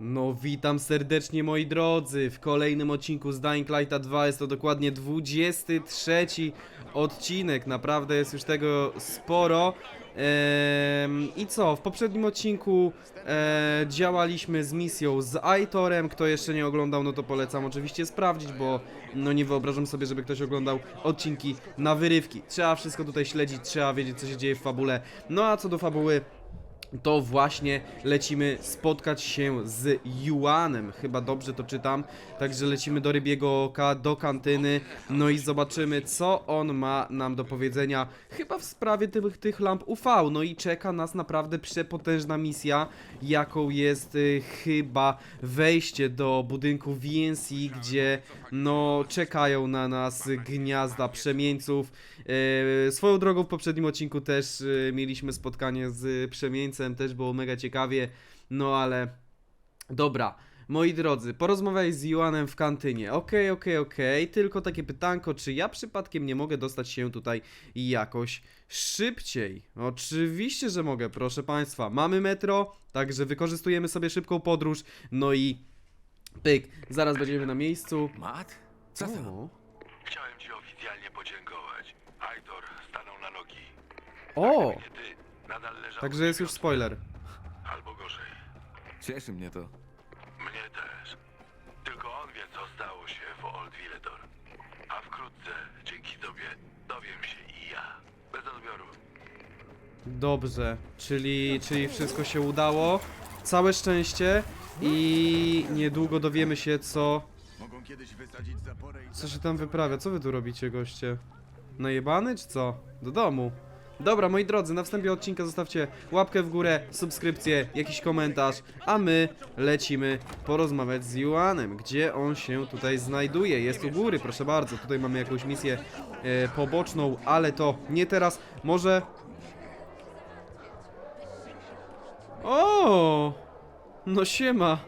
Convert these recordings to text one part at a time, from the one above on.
No witam serdecznie moi drodzy. W kolejnym odcinku z Dying Lighta 2 jest to dokładnie 23 odcinek, naprawdę jest już tego sporo. I co, w poprzednim odcinku e, działaliśmy z misją z Aitorem, kto jeszcze nie oglądał no to polecam oczywiście sprawdzić, bo no nie wyobrażam sobie, żeby ktoś oglądał odcinki na wyrywki. Trzeba wszystko tutaj śledzić, trzeba wiedzieć co się dzieje w fabule. No a co do fabuły to właśnie lecimy spotkać się z Juanem, chyba dobrze to czytam, także lecimy do Rybiego Oka, do kantyny, no i zobaczymy co on ma nam do powiedzenia, chyba w sprawie tych, tych lamp UV, no i czeka nas naprawdę przepotężna misja, jaką jest y, chyba wejście do budynku VNC, gdzie no czekają na nas gniazda przemieńców, swoją drogą w poprzednim odcinku też e, mieliśmy spotkanie z przemieńcem, też było mega ciekawie, no ale dobra. Moi drodzy, porozmawiaj z Juanem w kantynie. Okej, okej, okej. Tylko takie pytanko, czy ja przypadkiem nie mogę dostać się tutaj jakoś szybciej? Oczywiście, że mogę, proszę państwa. Mamy metro, także wykorzystujemy sobie szybką podróż. No i pyk, zaraz będziemy na miejscu. Mat? Co tam? O leżał także jest już spoiler. Albo gorzej. Cieszy mnie to. Mnie też. Tylko on wie, co stało się w Old Villedor. A wkrótce, dzięki tobie, dowiem się i ja. Bez odbioru. Dobrze, czyli, czyli wszystko się udało. Całe szczęście i niedługo dowiemy się co, Mogą kiedyś wysadzić zaporę i co się tam wyprawia. Co wy tu robicie goście? Najebany czy co? Do domu. Dobra, moi drodzy, na wstępie odcinka zostawcie łapkę w górę, subskrypcję, jakiś komentarz, a my lecimy porozmawiać z Juanem, gdzie on się tutaj znajduje. Jest u góry, proszę bardzo. Tutaj mamy jakąś misję e, poboczną, ale to nie teraz. Może O! No siema.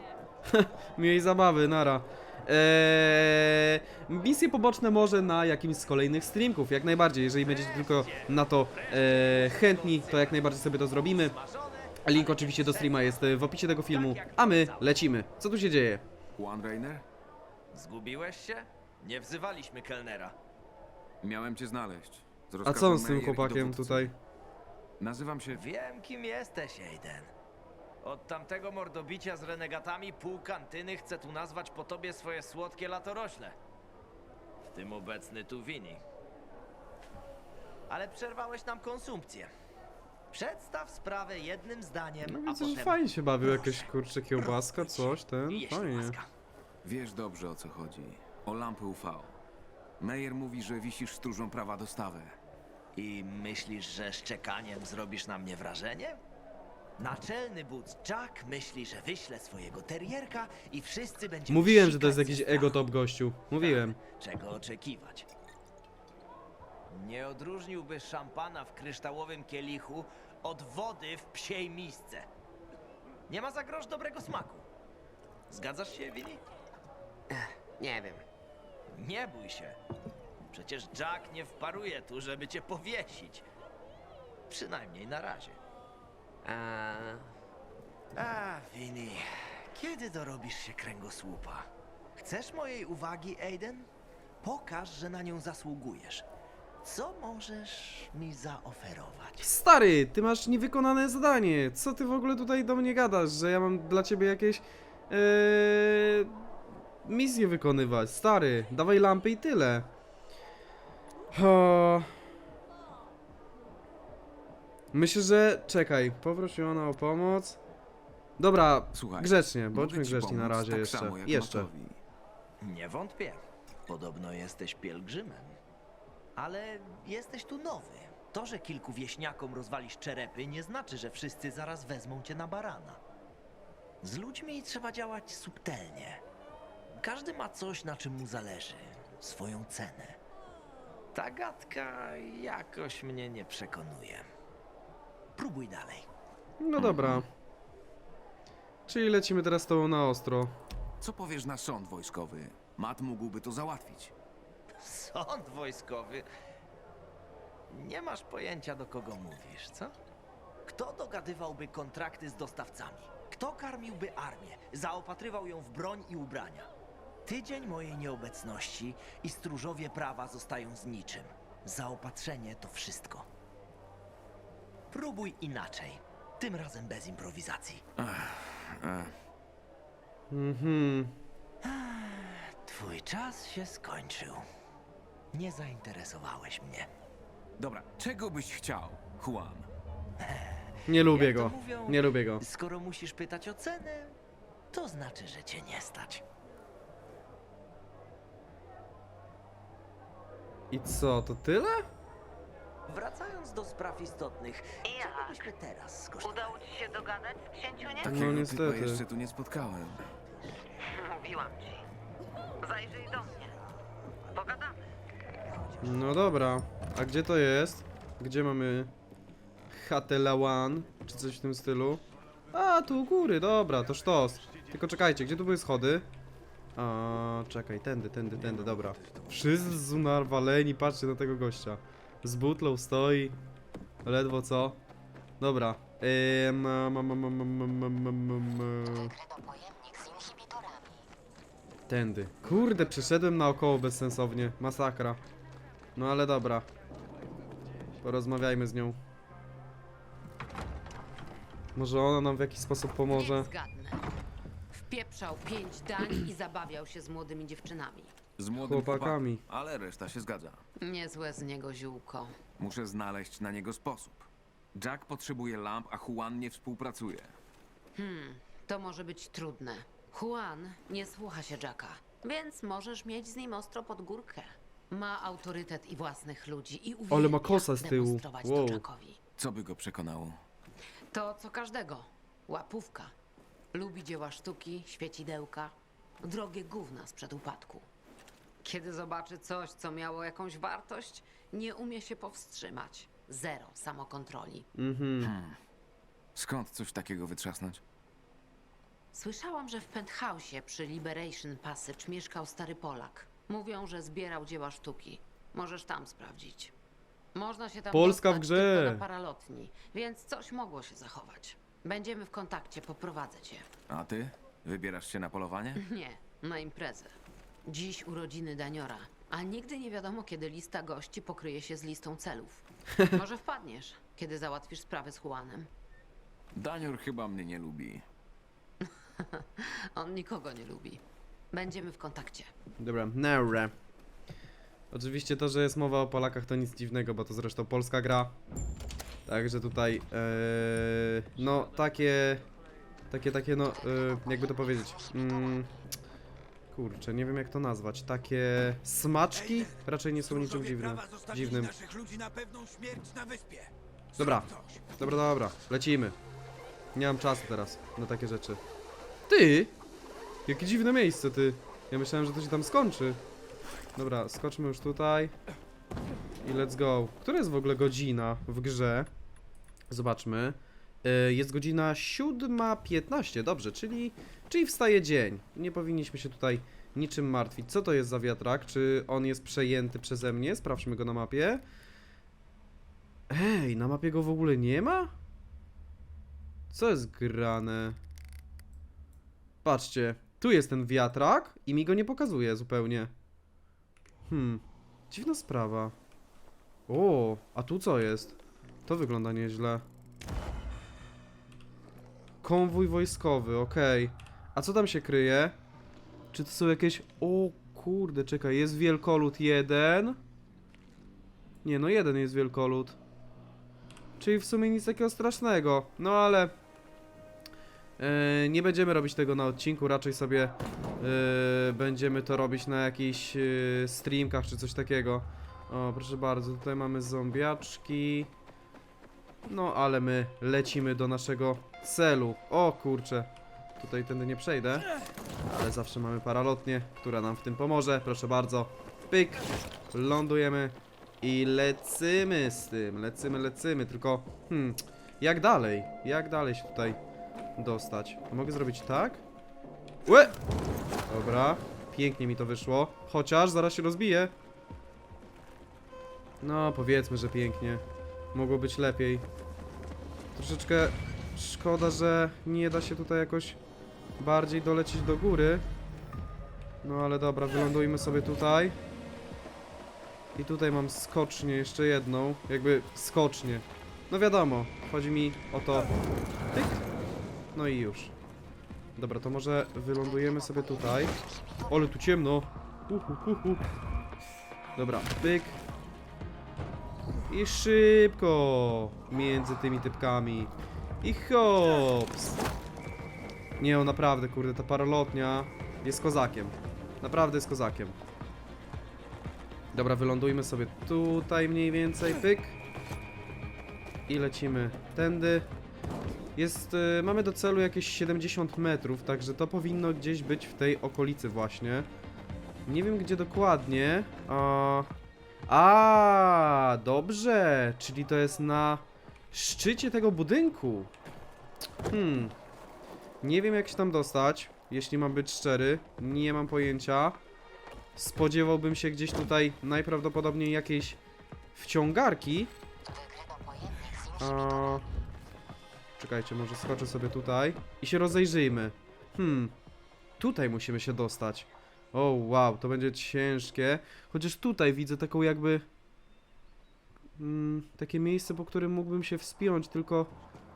Miłej zabawy, nara. Eee, misje poboczne może na jakimś z kolejnych streamków, jak najbardziej. Jeżeli będziecie tylko na to e, chętni, to jak najbardziej sobie to zrobimy. Link oczywiście do streama jest e, w opisie tego filmu, a my lecimy. Co tu się dzieje? Juan Rainer? Zgubiłeś się? Nie wzywaliśmy kelnera. Miałem cię znaleźć. Z A co on z tym Meyer i chłopakiem dowódcy. tutaj? Nazywam się... Wiem, kim jesteś, Aiden. Od tamtego mordobicia z renegatami pół kantyny chce tu nazwać po tobie swoje słodkie latorośle. W tym obecny Tuwini. Ale przerwałeś nam konsumpcję. Przedstaw sprawę jednym zdaniem, No a widzę, że potem... fajnie się bawił, Proszę. jakieś kurcze kiełbaska, coś, ten, Jeśli fajnie. łaska. Wiesz dobrze o co chodzi. O lampy UV. Meyer mówi, że wisisz stróżą prawa dostawę. I myślisz, że szczekaniem zrobisz na mnie wrażenie? Naczelny Boots Jack myśli, że wyśle swojego terierka i wszyscy będziemy Mówiłem, że to jest jakiś ego top gościu. Mówiłem. Czego oczekiwać? Nie odróżniłby szampana w kryształowym kielichu od wody w psiej misce. Nie ma za grosz dobrego smaku. Zgadzasz się, Willy? Nie wiem. Nie bój się. Przecież Jack nie wparuje tu, żeby cię powiesić. Przynajmniej na razie. A, A, Winnie, kiedy dorobisz się kręgosłupa? Chcesz mojej uwagi, Aiden? Pokaż, że na nią zasługujesz. Co możesz mi zaoferować? Stary, ty masz niewykonane zadanie. Co ty w ogóle tutaj do mnie gadasz, że ja mam dla ciebie jakieś ee, misje wykonywać? Stary, dawaj lampy i tyle. O. Myślę, że czekaj, poproś ona o pomoc. Dobra, Słuchaj, grzecznie, mogę bądźmy ci grzeczni na pomóc razie tak jeszcze. Samo jak Jeszcze. Nie wątpię. Podobno jesteś pielgrzymem. Ale jesteś tu nowy. To, że kilku wieśniakom rozwalisz czerepy, nie znaczy, że wszyscy zaraz wezmą cię na barana. Z ludźmi trzeba działać subtelnie. Każdy ma coś, na czym mu zależy. Swoją cenę. Ta gadka jakoś mnie nie przekonuje. Próbuj dalej. No dobra. Czyli lecimy teraz z tobą na ostro. Co powiesz na sąd wojskowy? Mat mógłby to załatwić. Sąd wojskowy. Nie masz pojęcia, do kogo mówisz, co? Kto dogadywałby kontrakty z dostawcami? Kto karmiłby armię, zaopatrywał ją w broń i ubrania? Tydzień mojej nieobecności i stróżowie prawa zostają z niczym. Zaopatrzenie to wszystko. Próbuj inaczej. Tym razem bez improwizacji. Mhm. Twój czas się skończył. Nie zainteresowałeś mnie. dobra, czego byś chciał, Juan? Nie lubię Jak to go. mówią, Nie lubię go. Skoro musisz pytać o cenę, to znaczy, że cię nie stać. I co, to tyle? Wracając do spraw istotnych, Jak? czego byśmy teraz skosztowali? Udało ci się dogadać z księciuniem? Takiego typa niestety. jeszcze tu nie spotkałem. Mówiłam ci. Zajrzyj do mnie. Pogadamy. No dobra. A gdzie to jest? Gdzie mamy chatę Lawan? Czy coś w tym stylu? A, tu u góry, dobra, to sztos. Tylko czekajcie, gdzie tu były schody? A, czekaj, tędy, tędy, tędy, dobra. Wszyscy narwaleni, patrzcie na tego gościa. Z butlą stoi. Ledwo co. Dobra. Ym, Tędy. Kurde, przeszedłem naokoło bezsensownie. Masakra. No ale dobra. Porozmawiajmy z nią. Może ona nam w jakiś sposób pomoże. Wpieprzał pięć dań i zabawiał się z młodymi dziewczynami. Z młodym Chłopakami. chłopakiem, ale reszta się zgadza. Niezłe z niego ziółko. Muszę znaleźć na niego sposób. Jack potrzebuje lamp, a Juan nie współpracuje. To może być trudne. Juan nie słucha się Jacka, więc możesz mieć z nim ostro pod górkę. Ma autorytet i własnych ludzi i uwielbia Ale ma kosa z tyłu. demonstrować Wow. to Jackowi. Co by go przekonało? To co każdego. Łapówka. Lubi dzieła sztuki, świecidełka. Drogie gówna sprzed upadku. Kiedy zobaczy coś, co miało jakąś wartość, nie umie się powstrzymać. Zero samokontroli. Mhm. Skąd coś takiego wytrzasnąć? Słyszałam, że w penthouse'ie przy Liberation Passage mieszkał stary Polak. Mówią, że zbierał dzieła sztuki. Możesz tam sprawdzić. Można się tam Polska w dostać grze. tylko na paralotni, więc coś mogło się zachować. Będziemy w kontakcie, poprowadzę cię. A ty? Wybierasz się na polowanie? Nie, na imprezę. Dziś urodziny Daniora, a nigdy nie wiadomo, kiedy lista gości pokryje się z listą celów. Może wpadniesz, kiedy załatwisz sprawę z Juanem. Danior chyba mnie nie lubi. On nikogo nie lubi. Będziemy w kontakcie. Dobra, Neure. Oczywiście to, że jest mowa o Polakach to nic dziwnego, bo to zresztą polska gra. Także tutaj, e, no takie, takie, takie, no, e, jakby to powiedzieć, mm, kurczę, nie wiem jak to nazwać, takie smaczki raczej nie są niczym dziwnym, dziwnym. Dobra, dobra, dobra, lecimy. Nie mam czasu teraz na takie rzeczy. Ty! Jakie dziwne miejsce, ty. Ja myślałem, że to się tam skończy. Dobra, skoczmy już tutaj. I let's go. Która jest w ogóle godzina w grze? Zobaczmy. E, Jest godzina 7.15, dobrze, czyli, czyli wstaje dzień. Nie powinniśmy się tutaj niczym martwić. Co to jest za wiatrak? Czy on jest przejęty przeze mnie? Sprawdźmy go na mapie. Ej, na mapie go w ogóle nie ma? Co jest grane? Patrzcie, tu jest ten wiatrak i mi go nie pokazuje zupełnie. Hmm, dziwna sprawa. O, a tu co jest? To wygląda nieźle. Konwój wojskowy, okej. A co tam się kryje? Czy to są jakieś... O kurde, czekaj, jest wielkolud jeden. Nie, no jeden jest wielkolud. Czyli w sumie nic takiego strasznego. No ale... e, nie będziemy robić tego na odcinku, raczej sobie e, będziemy to robić na jakichś e, streamkach czy coś takiego. O, proszę bardzo, tutaj mamy zombiaczki. No, ale my lecimy do naszego celu. O kurczę, tutaj tędy nie przejdę. Ale zawsze mamy paralotnię, która nam w tym pomoże. Proszę bardzo. Pyk. Lądujemy. I lecymy z tym, lecymy, lecymy, tylko hmm, jak dalej? Jak dalej się tutaj dostać? Mogę zrobić tak? Łe! Dobra, pięknie mi to wyszło, chociaż zaraz się rozbije. No, powiedzmy, że pięknie. Mogło być lepiej. Troszeczkę Szkoda, że nie da się tutaj jakoś bardziej dolecieć do góry. No ale dobra, wylądujmy sobie tutaj. I tutaj mam skocznię, jeszcze jedną. Jakby skocznię. No wiadomo, chodzi mi o to. Pyk. No i już. Dobra, to może wylądujemy sobie tutaj. Ale tu ciemno. Uhu, uhu. Dobra, pyk. I szybko między tymi typkami. I hops. Nie, o naprawdę, kurde, ta paralotnia jest kozakiem. Naprawdę jest kozakiem. Dobra, wylądujmy sobie tutaj mniej więcej, pyk. I lecimy tędy. Jest, y, mamy do celu jakieś 70 metrów, także to powinno gdzieś być w tej okolicy właśnie. Nie wiem gdzie dokładnie. A, a dobrze, czyli to jest na szczycie tego budynku. Hmm. Nie wiem jak się tam dostać, jeśli mam być szczery. Nie mam pojęcia. Spodziewałbym się gdzieś tutaj najprawdopodobniej jakiejś wciągarki. A... Czekajcie, może skoczę sobie tutaj i się rozejrzyjmy. Hmm, tutaj musimy się dostać. O, wow, to będzie ciężkie. Chociaż tutaj widzę taką jakby... Mm, takie miejsce, po którym mógłbym się wspiąć, tylko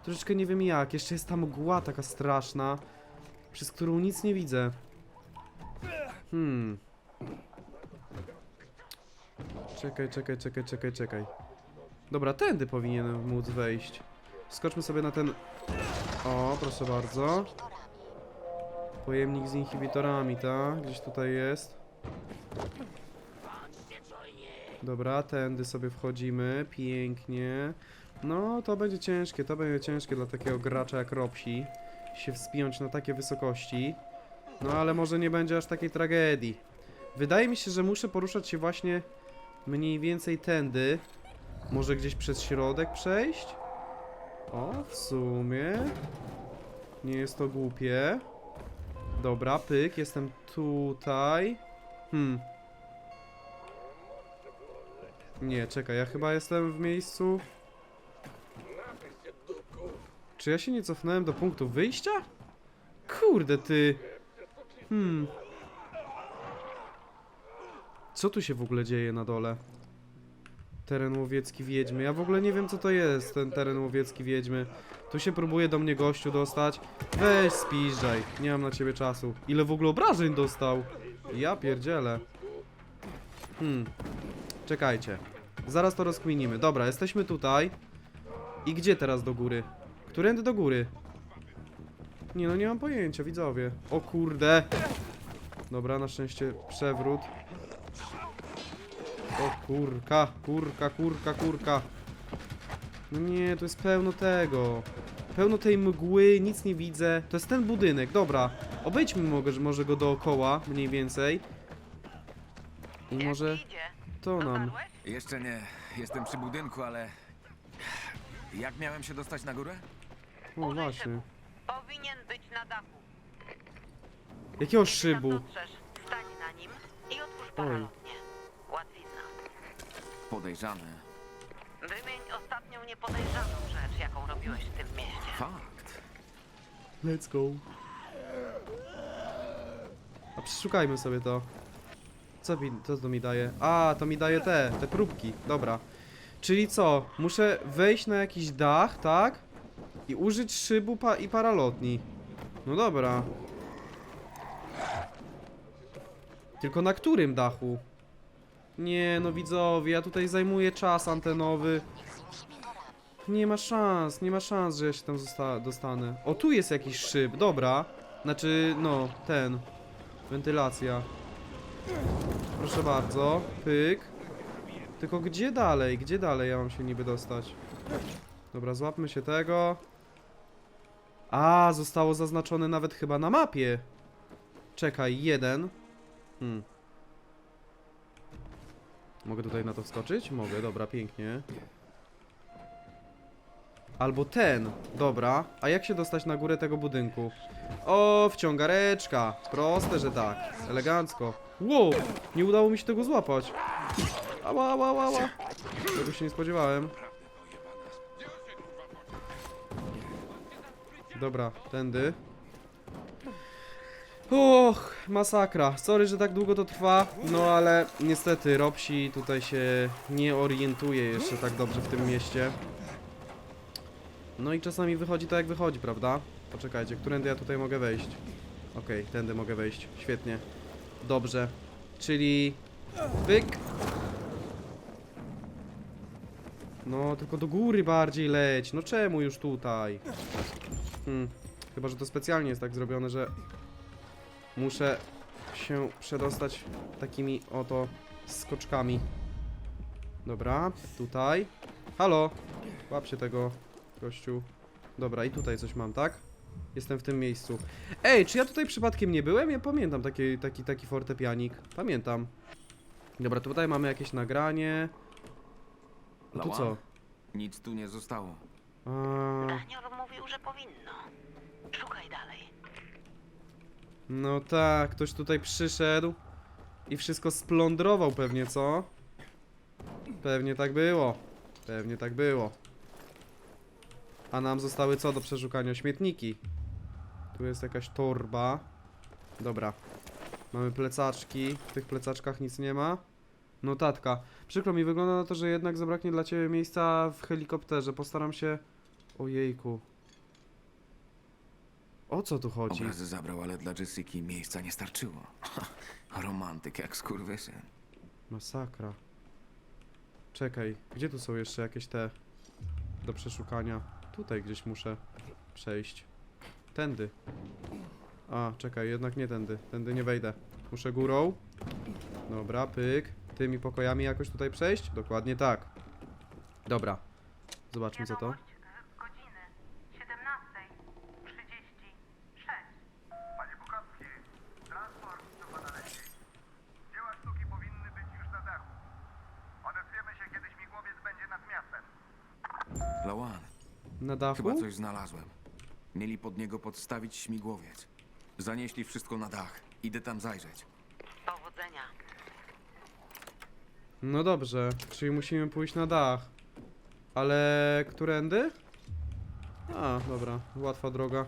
troszeczkę nie wiem jak. Jeszcze jest ta mgła taka straszna, przez którą nic nie widzę. Hmm. Czekaj, czekaj, czekaj, czekaj, czekaj. Dobra, tędy powinienem móc wejść. Skoczmy sobie na ten... O, proszę bardzo. Pojemnik z inhibitorami, tak? Gdzieś tutaj jest. Dobra, tędy sobie wchodzimy. Pięknie. No, to będzie ciężkie, to będzie ciężkie dla takiego gracza jak Robsi. Się wspiąć na takie wysokości. No, ale może nie będzie aż takiej tragedii. Wydaje mi się, że muszę poruszać się właśnie mniej więcej tędy. Może gdzieś przez środek przejść? O, w sumie. Nie jest to głupie. Dobra, pyk, jestem tutaj. Hmm. Nie, czekaj, ja chyba jestem w miejscu. Czy ja się nie cofnąłem do punktu wyjścia? Kurde ty. Hmm. Co tu się w ogóle dzieje na dole? Teren łowiecki wiedźmy. Ja w ogóle nie wiem co to jest ten teren łowiecki wiedźmy. Tu się próbuje do mnie gościu dostać. Weź spiżdżaj. Nie mam na ciebie czasu. Ile w ogóle obrażeń dostał? Ja pierdzielę. Hmm. Czekajcie. Zaraz to rozkminimy. Dobra, jesteśmy tutaj. I gdzie teraz do góry? Którędy do góry? Nie no, nie mam pojęcia, widzowie. O kurde. Dobra, na szczęście przewrót. O kurka, kurka, kurka, kurka. No nie, to jest pełno tego. Pełno tej mgły, nic nie widzę. To jest ten budynek, dobra. Obejdźmy może, może go dookoła, mniej więcej. I może to nam. Jeszcze nie. Jestem przy budynku, ale... Jak miałem się dostać na górę? O Użyj właśnie. szybu. Powinien być na dachu. Jakiego Kiedy tam szybu? dotrzesz, stań na nim i otwórz paralotnię. Łatwizna. Podejrzane. Ostatnią niepodejrzaną rzecz, jaką robiłeś w tym mieście. Fakt. Let's go. A przeszukajmy sobie to. Co, mi, co to mi daje? A, to mi daje te, te próbki. Dobra. Czyli co? Muszę wejść na jakiś dach, tak? I użyć szybu pa i paralotni. No dobra. Tylko na którym dachu? Nie, no widzowie, ja tutaj zajmuję czas antenowy. Nie ma szans, nie ma szans, że ja się tam dostanę. O, tu jest jakiś szyb, dobra. Znaczy, no, ten. Wentylacja. Proszę bardzo, pyk. Tylko gdzie dalej, gdzie dalej ja mam się niby dostać? Dobra, złapmy się tego. A, zostało zaznaczone nawet chyba na mapie. Czekaj, jeden. Hmm. Mogę tutaj na to wskoczyć? Mogę, dobra, pięknie. Albo ten. Dobra. A jak się dostać na górę tego budynku? O, wciągareczka. Proste, że tak. Elegancko. Wow! Nie udało mi się tego złapać. Ała, ała, ała. Tego się nie spodziewałem. Dobra, tędy. Och, masakra. Sorry, że tak długo to trwa, no ale niestety Robsi tutaj się nie orientuje jeszcze tak dobrze w tym mieście. No i czasami wychodzi tak jak wychodzi, prawda? Poczekajcie, którędy ja tutaj mogę wejść? Okej, tędy mogę wejść. Świetnie. Dobrze. Czyli... Pyk. No, tylko do góry bardziej leć. No czemu już tutaj? Hmm. Chyba, że to specjalnie jest tak zrobione, że muszę się przedostać takimi oto skoczkami. Dobra, tutaj. Halo! Łap się tego, gościu. Dobra, i tutaj coś mam, tak? Jestem w tym miejscu. Ej, czy ja tutaj przypadkiem nie byłem? Ja pamiętam taki, taki, taki fortepianik. Pamiętam. Dobra, tutaj mamy jakieś nagranie. A tu co? Nic tu nie zostało. A, Daniel mówił, że powinno. Szukaj dalej. no tak, ktoś tutaj przyszedł i wszystko splądrował pewnie, co? Pewnie tak było. Pewnie tak było. A nam zostały co do przeszukania? Śmietniki. Tu jest jakaś torba. Dobra. Mamy plecaczki. W tych plecaczkach nic nie ma. Notatka. Przykro mi, wygląda na to, że jednak zabraknie dla ciebie miejsca w helikopterze. Postaram się... Ojejku. O co tu chodzi? Obrazy zabrał, ale dla Jessiki miejsca nie starczyło. Romantyk jak skurwysyn. Masakra. Czekaj, gdzie tu są jeszcze jakieś te do przeszukania? Tutaj gdzieś muszę przejść. Tędy. A, czekaj, jednak nie tędy. Tędy nie wejdę. Muszę górą. Dobra, pyk. Tymi pokojami jakoś tutaj przejść? Dokładnie tak. Dobra. Zobaczmy co to. godziny 17.36. Panie Bukowski, transport do pana leci. Dzieła sztuki powinny być już na dachu. Odezwiemy się, kiedy śmigłowiec będzie nad miastem. Lawan, Na dachu? chyba coś znalazłem. Mieli pod niego podstawić śmigłowiec. Zanieśli wszystko na dach. Idę tam zajrzeć. Powodzenia. No dobrze, czyli musimy pójść na dach. Ale którędy? A, dobra, łatwa droga.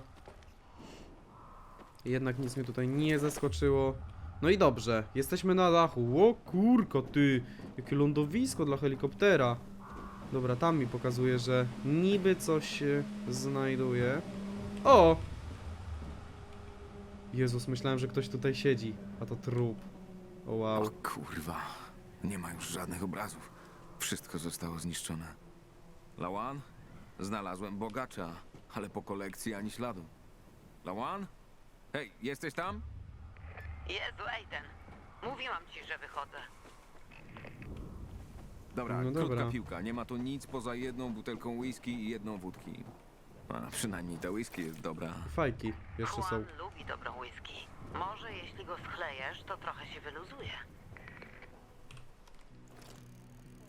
Jednak nic mnie tutaj nie zaskoczyło. No i dobrze, jesteśmy na dachu. O kurko ty, jakie lądowisko dla helikoptera. Dobra, tam mi pokazuje, że niby coś się znajduje. O! Jezus, myślałem, że ktoś tutaj siedzi, a to trup. O wow. O kurwa. Nie ma już żadnych obrazów. Wszystko zostało zniszczone. Lawan? Znalazłem bogacza, ale po kolekcji ani śladu. Lawan? Hej, jesteś tam? Jezu, Aiden. Mówiłam ci, że wychodzę. Dobra, No krótka dobra. piłka. Nie ma tu nic poza jedną butelką whisky i jedną wódki. A przynajmniej ta whisky jest dobra. Fajki jeszcze są. Juan lubi dobrą whisky. Może jeśli go schlejesz, to trochę się wyluzuje.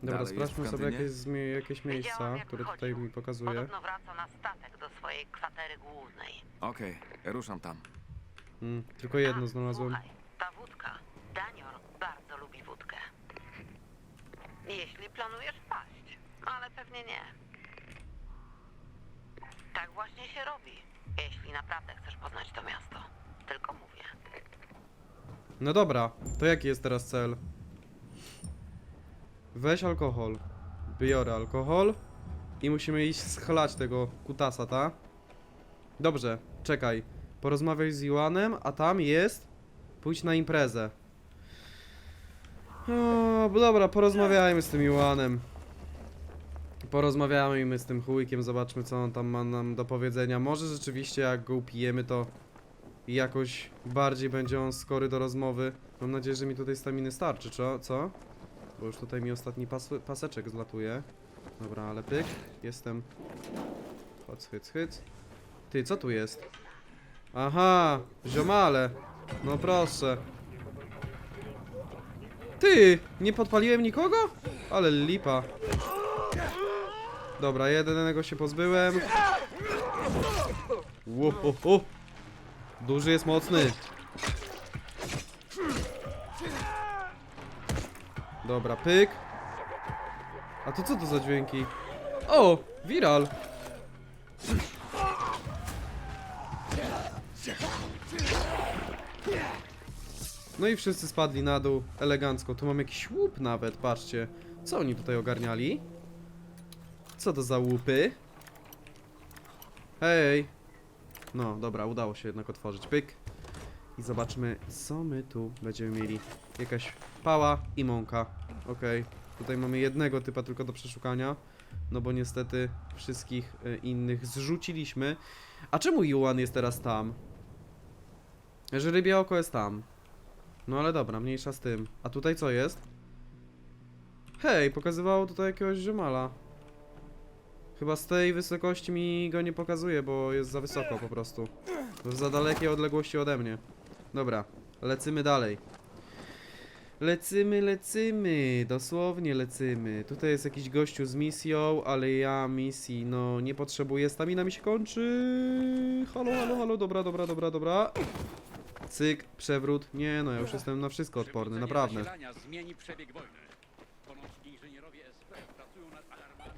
Dobra, Dalej jest sprawdźmy sobie kantynie? jakieś, zmi- jakieś Widziałam, miejsca, jak które tutaj wychodził. mi pokazuje. Podobno wraca na statek do swojej kwatery głównej. Okej, ruszam tam. Mm, tylko jedno A, znalazłem. Słuchaj, ta wódka. Danior bardzo lubi wódkę. Jeśli planujesz paść, ale pewnie nie. Tak właśnie się robi, jeśli naprawdę chcesz poznać to miasto. Tylko mówię. No dobra, to jaki jest teraz cel? Weź alkohol. Biorę alkohol. I musimy iść schlać tego kutasa, ta? Dobrze, czekaj. Porozmawiaj z Iwanem, a tam jest... Pójdź na imprezę. O, bo dobra, porozmawiajmy z tym Iwanem. Porozmawiajmy z tym chujkiem, zobaczmy co on tam ma nam do powiedzenia. Może rzeczywiście jak go upijemy to jakoś bardziej będzie on skory do rozmowy. Mam nadzieję, że mi tutaj staminy starczy, co? co? Bo już tutaj mi ostatni pas paseczek zlatuje. Dobra, ale pyk. Jestem. Chodź, hyc, hyc. Ty, co tu jest? Aha, ziomale. No proszę. Ty, nie podpaliłem nikogo? Ale lipa. Dobra, jedynego się pozbyłem. Ło, ho, ho. Duży jest mocny. Dobra, pyk. A to co to za dźwięki? O, viral. No i wszyscy spadli na dół, elegancko. Tu mam jakiś łup nawet, patrzcie. Co oni tutaj ogarniali? Co to za łupy? Hej! No, dobra, udało się jednak otworzyć. Pyk. I zobaczmy, co my tu będziemy mieli. Jakaś pała i mąka. Okej. Tutaj mamy jednego typa tylko do przeszukania. No bo niestety wszystkich e, innych zrzuciliśmy. A czemu Juan jest teraz tam? Że rybie oko jest tam. No ale dobra, mniejsza z tym. A tutaj co jest? Hej, pokazywało tutaj jakiegoś ziomala. Chyba z tej wysokości mi go nie pokazuje, bo jest za wysoko po prostu. To za dalekie odległości ode mnie. Dobra, lecimy dalej. Lecymy, lecymy, dosłownie lecymy. Tutaj jest jakiś gościu z misją, ale ja misji, no nie potrzebuję, stamina mi się kończy. Halo, halo, halo, dobra, dobra, dobra, dobra. Cyk, przewrót. Nie no, ja już jestem na wszystko odporny, naprawdę.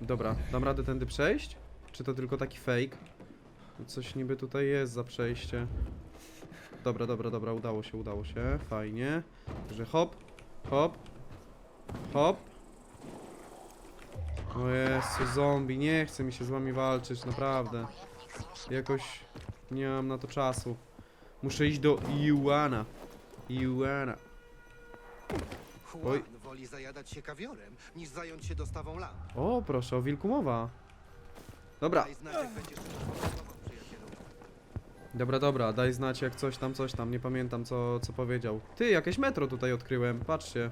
Dobra, dam radę tędy przejść? Czy to tylko taki fake? Coś niby tutaj jest za przejście. Dobra, dobra, dobra, udało się, udało się, fajnie. Także hop, hop, hop. O Jezu, zombie, nie chce mi się z wami walczyć, naprawdę. Jakoś nie mam na to czasu. Muszę iść do Iwana. Iwana. Juan Oj. woli zajadać się kawiorem, niż zająć się dostawą lamp. O, proszę, o wilku mowa. Dobra, Daj znać, jak będziesz potrzebował, przyjacielu. Dobra, dobra, daj znać jak coś tam, coś tam, nie pamiętam co, co powiedział. Ty, jakieś metro tutaj odkryłem, patrzcie.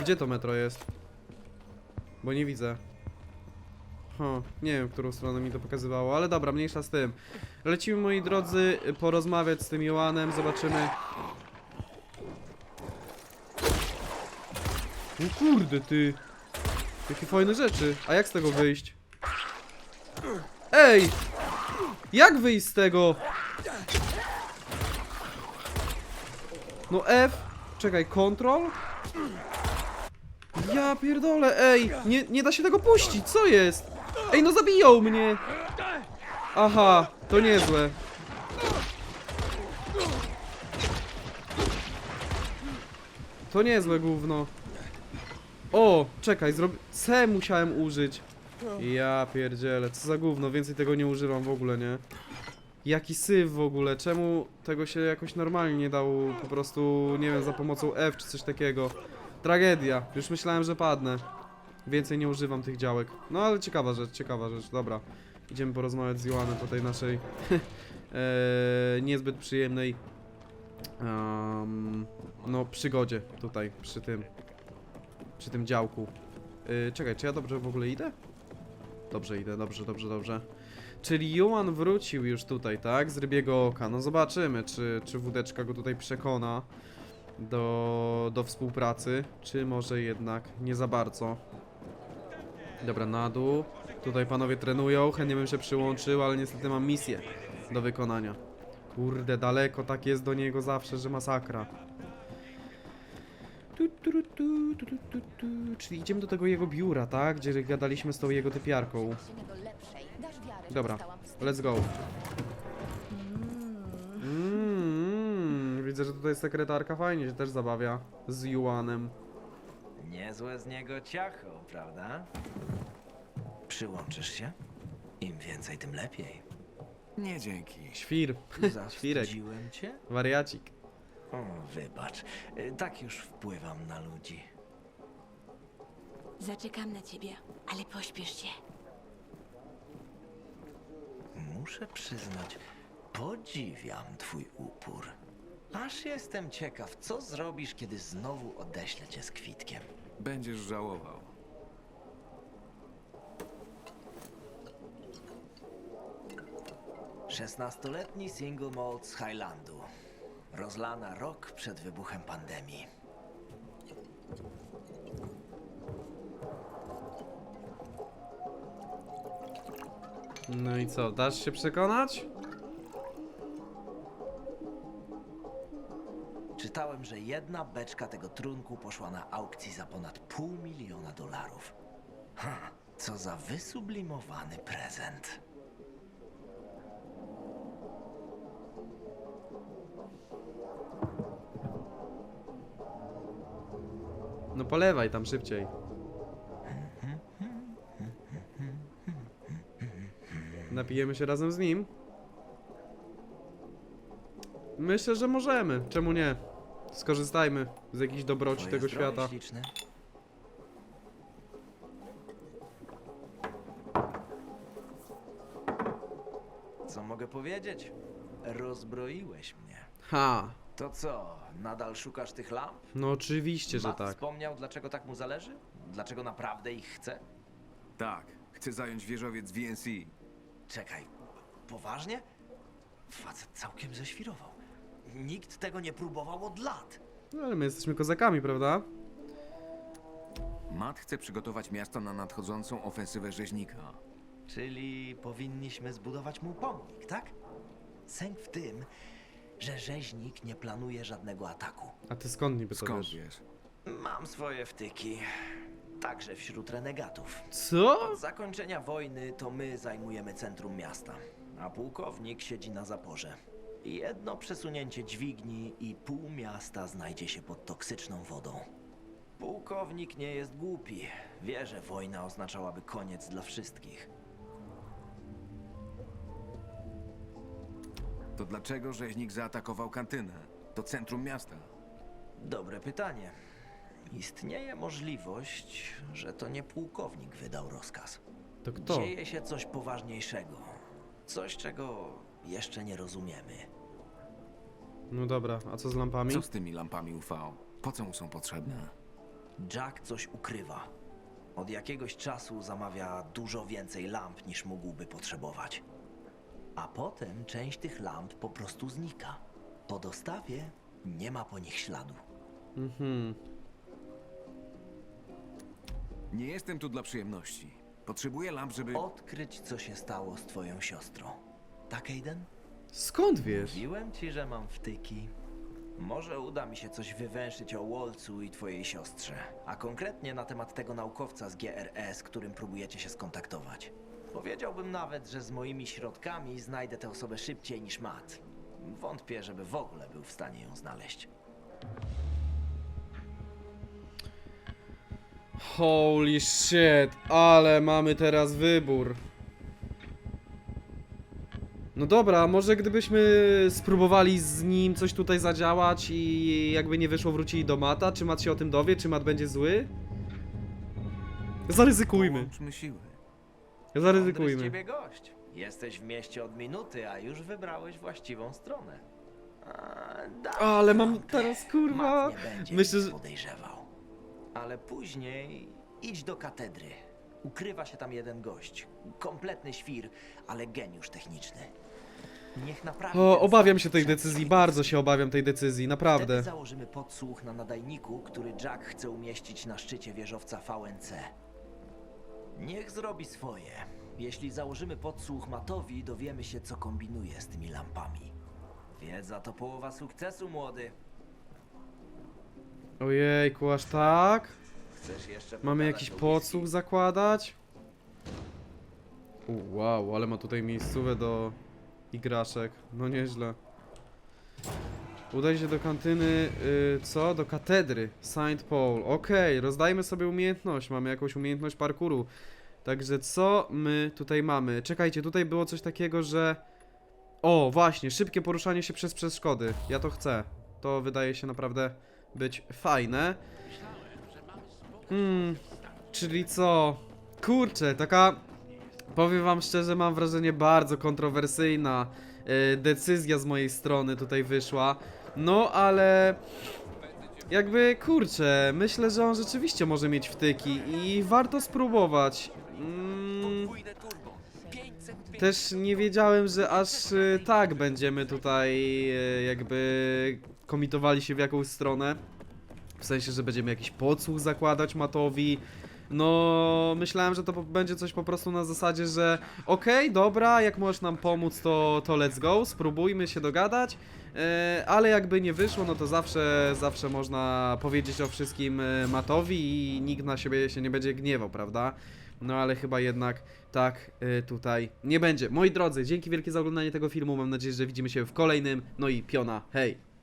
Gdzie to metro jest? Bo nie widzę. Nie wiem, w którą stronę mi to pokazywało, ale dobra, mniejsza z tym. Lecimy, moi drodzy, porozmawiać z tym Joanem, zobaczymy. O kurde, ty. Jakie fajne rzeczy. A jak z tego wyjść? Ej! Jak wyjść z tego? No F. Czekaj, control? Ja pierdolę, ej! Nie, nie da się tego puścić, co jest? Ej, no zabiją mnie! Aha, to niezłe. To niezłe gówno. O, czekaj, zrobi... C musiałem użyć. Ja pierdzielę, co za gówno, więcej tego nie używam w ogóle, nie? Jaki syf w ogóle, czemu tego się jakoś normalnie nie dało po prostu, nie wiem, za pomocą F czy coś takiego. Tragedia, już myślałem, że padnę. Więcej nie używam tych działek. No ale ciekawa rzecz, ciekawa rzecz, dobra. Idziemy porozmawiać z Joanem po tej naszej e, niezbyt przyjemnej em, no przygodzie tutaj, przy tym przy tym działku. Yy, czekaj, czy ja dobrze w ogóle idę? Dobrze idę, dobrze, dobrze, dobrze. Czyli Joan wrócił już tutaj, tak? Z rybiego oka. No zobaczymy, czy, czy wódeczka go tutaj przekona do, do współpracy, czy może jednak nie za bardzo. Dobra, na dół. Tutaj panowie trenują, chętnie bym się przyłączył, ale niestety mam misję do wykonania. Kurde, daleko tak jest do niego zawsze, że masakra. Tu, tu, tu, tu, tu, tu, tu. Czyli idziemy do tego jego biura, tak? Gdzie gadaliśmy z tą jego typiarką. Dobra, let's go. Mm, widzę, że tutaj sekretarka fajnie się też zabawia z Juanem. Niezłe z niego ciacho, prawda? Przyłączysz się? Im więcej, tym lepiej. Nie dzięki. Świr, świrek, Zawstydziłem cię? wariacik. O, wybacz. Y, Tak już wpływam na ludzi. Zaczekam na ciebie, ale pośpiesz się. Muszę przyznać, podziwiam twój upór. Aż jestem ciekaw, co zrobisz, kiedy znowu odeślę cię z kwitkiem. Będziesz żałował. Szesnastoletni single malt z Highlandu. Rozlana rok przed wybuchem pandemii. No i co, dasz się przekonać? Że jedna beczka tego trunku poszła na aukcji za ponad pół miliona dolarów. Ha, co za wysublimowany prezent. No polewaj tam szybciej. Napijemy się razem z nim? Myślę, że możemy. Czemu nie? Skorzystajmy z jakichś dobroci Twoje tego zdrowie, świata. Śliczny. Co mogę powiedzieć? Rozbroiłeś mnie. Ha! To co, nadal szukasz tych lamp? No oczywiście, że tak. wspomniał, dlaczego tak mu zależy? Dlaczego naprawdę ich chce? Tak, chcę zająć wieżowiec VNC. Czekaj, poważnie? Facet całkiem ześwirował. Nikt tego nie próbował od lat. No ale my jesteśmy kozakami, prawda? Matt chce przygotować miasto na nadchodzącą ofensywę rzeźnika. Czyli powinniśmy zbudować mu pomnik, tak? Sęk w tym, że rzeźnik nie planuje żadnego ataku. A ty skąd niby to Skąd wiesz? wiesz? Mam swoje wtyki, także wśród renegatów. Co? Od zakończenia wojny to my zajmujemy centrum miasta, a pułkownik siedzi na zaporze. Jedno przesunięcie dźwigni i pół miasta znajdzie się pod toksyczną wodą. Pułkownik nie jest głupi. Wie, że wojna oznaczałaby koniec dla wszystkich. To dlaczego rzeźnik zaatakował kantynę? To centrum miasta. Dobre pytanie. Istnieje możliwość, że to nie pułkownik wydał rozkaz. To kto? Dzieje się coś poważniejszego. Coś, czego jeszcze nie rozumiemy. No dobra, a co z lampami? Co z tymi lampami UV? Po co mu są potrzebne? Jack coś ukrywa. Od jakiegoś czasu zamawia dużo więcej lamp niż mógłby potrzebować. A potem część tych lamp po prostu znika. Po dostawie nie ma po nich śladu. Mhm. Nie jestem tu dla przyjemności. Potrzebuję lamp, żeby... Odkryć, co się stało z twoją siostrą. Tak, Aiden? Skąd wiesz? Mówiłem ci, że mam wtyki. Może uda mi się coś wywęszyć o Wolcu i twojej siostrze, a konkretnie na temat tego naukowca z GRS, z którym próbujecie się skontaktować. Powiedziałbym nawet, że z moimi środkami znajdę tę osobę szybciej niż Matt. Wątpię, żeby w ogóle był w stanie ją znaleźć. Holy shit, ale mamy teraz wybór. No dobra, może gdybyśmy spróbowali z nim coś tutaj zadziałać i jakby nie wyszło wrócili do Mata, czy Mat się o tym dowie, czy Mat będzie zły? Zaryzykujmy, siły. Mądry z zaryzykujmy. ciebie gość. Jesteś w mieście od minuty, a już wybrałeś właściwą stronę. A, Ale mam teraz, kurwa, Matt nie będzie myślę, nic że- podejrzewał. Ale później idź do katedry. Ukrywa się tam jeden gość. Kompletny świr, ale geniusz techniczny. Niech naprawdę. O, obawiam się tej decyzji, bardzo się obawiam tej decyzji, naprawdę. Wtedy założymy podsłuch na nadajniku, który Jack chce umieścić na szczycie wieżowca VNC. Niech zrobi swoje. Jeśli założymy podsłuch Matowi, dowiemy się, co kombinuje z tymi lampami. Wiedza to połowa sukcesu, młody. Ojejku, aż tak? Chcesz jeszcze Mamy pogadać jakiś o podsłuch zakładać? U, wow, ale ma tutaj miejscówę do igraszek. No nieźle. Udaj się do kantyny, y, co? Do katedry Saint Paul. Okej, rozdajmy sobie umiejętność. Mamy jakąś umiejętność parkouru. Także co my tutaj mamy? Czekajcie, tutaj było coś takiego, że... O, właśnie, szybkie poruszanie się przez przeszkody. Ja to chcę. To wydaje się naprawdę być fajne. Hmm, czyli co? Kurczę, taka. Powiem wam szczerze, mam wrażenie bardzo kontrowersyjna e, decyzja z mojej strony tutaj wyszła. No, ale. Jakby kurczę, myślę, że on rzeczywiście może mieć wtyki i warto spróbować. Mm, też nie wiedziałem, że aż e, tak będziemy tutaj e, jakby komitowali się w jakąś stronę. W sensie, że będziemy jakiś podsłuch zakładać Matowi. No, myślałem, że to będzie coś po prostu na zasadzie, że okej, dobra, jak możesz nam pomóc, to, to let's go, spróbujmy się dogadać. E, ale jakby nie wyszło, no to zawsze, zawsze można powiedzieć o wszystkim e, Matowi i nikt na siebie się nie będzie gniewał, prawda? No ale chyba jednak tak e, tutaj nie będzie. Moi drodzy, dzięki wielkie za oglądanie tego filmu. Mam nadzieję, że widzimy się w kolejnym. No i piona, hej!